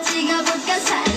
chica porque sabe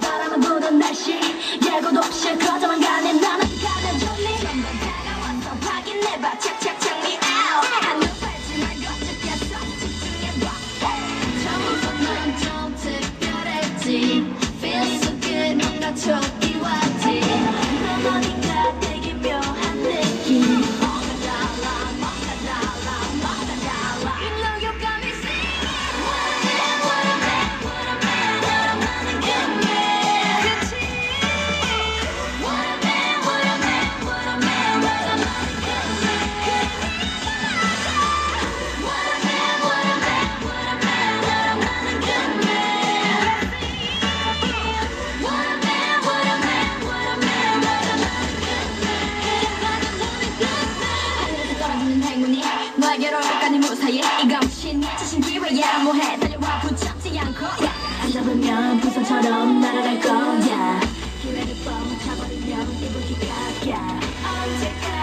바람은 부는 날씨. 예고도 없이 커져만 가네. 나는 가려졌니 점점 다가와서 확인해봐. 착착착 me Feel so good. 뭔가 좋 행운이 너에게로 가는 무사히 이감신 지신 기회에 모해? 달려와. 붙잡지 않고. 안 잡으면 부산처럼 날아갈 거야. 기회를 뻥 차버리면 이불 기각야. 언제까